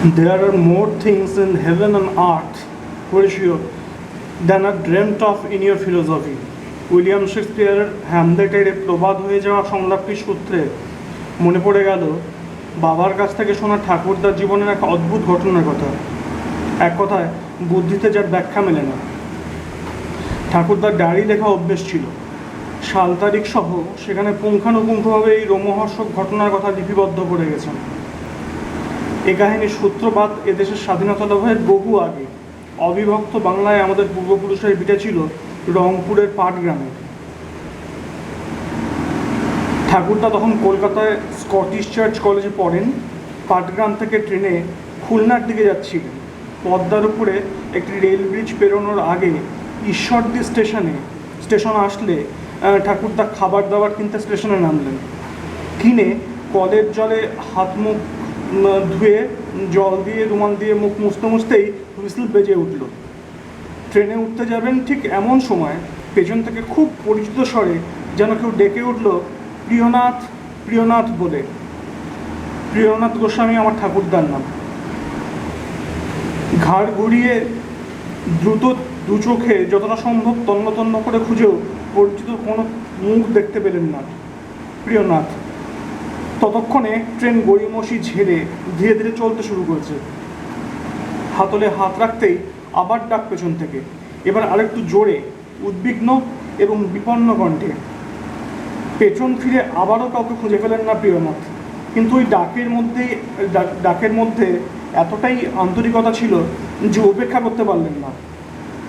There are more things in heaven and earth, Horatio, than are dreamt of in your philosophy. William শেক্সপিয়ারের হ্যামলেটের প্রবাদ হয়ে যাওয়া সংলাপটির সূত্রে মনে পড়ে গেল বাবার কাছ থেকে শোনা ঠাকুরদার জীবনের এক অদ্ভুত ঘটনার কথা। এক কথায় বুদ্ধিতে যার ব্যাখ্যা মেলে না। ঠাকুরদার ডায়েরি লেখা অভ্যেস ছিল। সাল তারিখ সহ সেখানে পুঙ্খানুপুঙ্খভাবে এই রোমহর্ষক ঘটনার কথা লিপিবদ্ধ করে গেছেন। এ কাহিনীর সূত্রপাত এদেশের স্বাধীনতা লাভের বহু আগে। অবিভক্ত বাংলায় আমাদের পূর্বপুরুষের ভিটে ছিল রংপুরের পাটগ্রামে। ঠাকুরদা তখন কলকাতায় স্কটিশ চার্চ কলেজে পড়েন, পাটগ্রাম থেকে ট্রেনে খুলনার দিকে যাচ্ছিলেন। পদ্মার উপরে একটি রেল ব্রিজ পেরোনোর আগে ঈশ্বরদী স্টেশনে, স্টেশন আসলে ঠাকুরদা খাবার দাবার কিনতে স্টেশনে নামলেন। কিনে কলের জলে হাত মুখ ধুয়ে, জল দিয়ে, রুমাল দিয়ে, মুখ মুছতে মুছতেই হুইসল বেজে উঠল। ট্রেনে উঠতে যাবেন ঠিক এমন সময় পেছন থেকে খুব পরিচিত স্বরে যেন কেউ ডেকে উঠল, প্রিয়নাথ প্রিয়নাথ বলে। প্রিয়নাথ গোস্বামী আমার ঠাকুরদার নাম। ঘাড় ঘুরিয়ে দ্রুত দু চোখে যতটা সম্ভব তন্ন তন্ন করে খুঁজেও পরিচিত কোনো মুখ দেখতে পেলেন না। প্রিয়নাথ। ততক্ষণে ট্রেন গড়িমসি ঝেড়ে ধীরে ধীরে চলতে শুরু করেছে। হাতলে হাত রাখতেই আবার ডাক পেছন থেকে। এবার আরেকটু জোরে, উদ্বিগ্ন এবং বিপন্ন কণ্ঠে। পেছন ফিরে আবারও কাউকে খুঁজে পেলেন না প্রিয়নাথ। কিন্তু ওই ডাকের মধ্যেই ডাক- ডাকের মধ্যে এতটাই আন্তরিকতা ছিল যে উপেক্ষা করতে পারলেন না।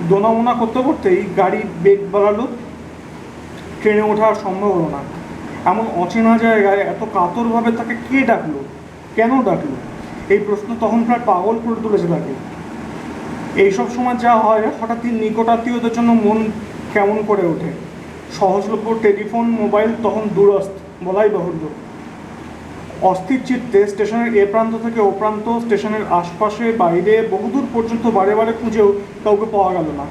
দোনামোনা করতে করতেই গাড়ি বেগ বাড়ালো। ট্রেনে ওঠা সম্ভব হলো না এমন অচেনা জায়গায় এত কাতরভাবে তাকে কে ডাকলো? কেন ডাকলো? এই প্রশ্ন তখন প্রায় পাগল করে তুলেছে তাকে। এইসব সময় যা হয়, হঠাৎই নিকটাত্মীয়দের জন্য মন কেমন করে ওঠে। সহজলভ্য টেলিফোন, মোবাইল তখন দূরস্থ বলাই বাহুল্য। অস্থির চিত্তে স্টেশনের এ প্রান্ত থেকে ও প্রান্ত, স্টেশনের আশপাশে, বাইরে, বহুদূর পর্যন্ত বারে বারে খুঁজেও কাউকে পাওয়া গেল না।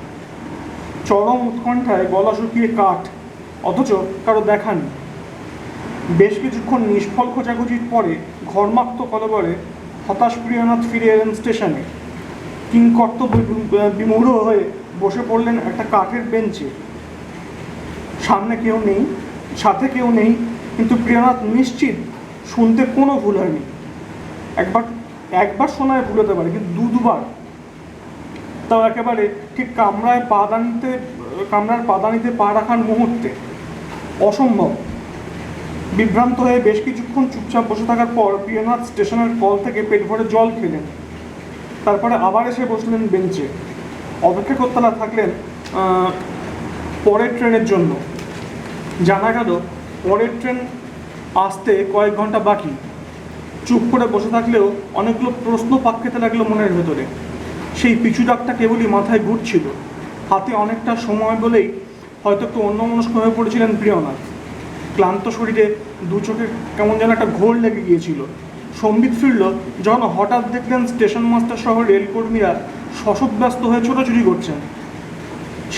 চরম উৎকণ্ঠায় গলা শুকিয়ে কাঠ, অথচ কারও দেখা নেই। বেশ কিছুক্ষণ নিষ্ফল খোঁজাখুঁজির পরে ঘর্মাক্ত কলবরে হতাশ প্রিয়নাথ ফিরে এলেন স্টেশনে। কিংকর্তব্য বিমূঢ় হয়ে বসে পড়লেন একটা কাঠের বেঞ্চে। সামনে কেউ নেই, সাথে কেউ নেই, কিন্তু প্রিয়নাথ নিশ্চিত শুনতে কোনো ভুল হয়নি। একবার একবার শোনায় ভুল হতে পারে, কিন্তু দু দুবার। তাও একেবারে ঠিক কামরায় পাদানিতে কামরার পাদানিতে পা রাখার মুহূর্তে। অসম্ভব। বিভ্রান্ত হয়ে বেশ কিছুক্ষণ চুপচাপ বসে থাকার পর প্রিয়নাথ স্টেশনের কল থেকে পেট ভরে জল খেলেন। তারপরে আবার এসে বসলেন বেঞ্চে। অপেক্ষা করতে না থাকলেন পরের ট্রেনের জন্য। জানা গেল, পরের ট্রেন আসতে কয়েক ঘণ্টা বাকি। চুপ করে বসে থাকলেও অনেকগুলো প্রশ্ন পাক খেতে লাগল মনের ভেতরে। সেই পিছু ডাকটা কেবলই মাথায় ঘুরছিল। হাতে অনেকটা সময় বলেই হয়তো একটু অন্যমনস্ক হয়ে পড়েছিলেন প্রিয়নাথ। ক্লান্ত শরীরে দু চোখে কেমন যেন একটা ঘোর লেগে গিয়েছিল। সম্বিত ফিরল যখন হঠাৎ দেখলেন স্টেশন মাস্টার সহ রেলকর্মীরা শশব্যস্ত হয়ে ছোটাছুটি করছেন।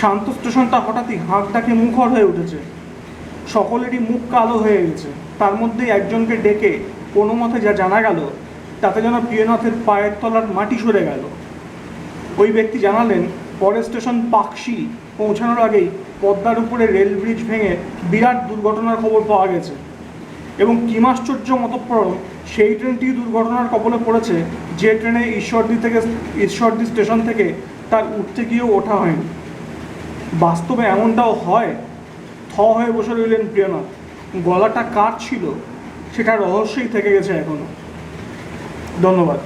শান্ত স্টেশনটা হঠাৎই হাঁক ডাকে মুখর হয়ে উঠেছে। সকলেরই মুখ কালো হয়ে গেছে। তার মধ্যেই একজনকে ডেকে কোনো মতে যা জানা গেল, তাতে যেন প্রিয়নাথের পায়ের তলার মাটি সরে গেল। ওই ব্যক্তি জানালেন, পরের স্টেশন পাকশি পৌঁছানোর আগেই পদ্মার উপরে রেল ব্রিজ ভেঙে বিরাট দুর্ঘটনার খবর পাওয়া গেছে। এবং কিমাশ্চর্য মতপ্রম সেই ট্রেনটি দুর্ঘটনার কবলে পড়েছে যে ট্রেনে ঈশ্বরদী থেকে ঈশ্বরদী স্টেশন থেকে তার উঠতে গিয়েও ওঠা হয়নি। বাস্তবে এমনটাও হয়? থ হয়ে বসে রইলেন প্রিয়নাথ। গলাটা কার ছিল, সেটা রহস্যই থেকে গেছে এখনও ধন্যবাদ।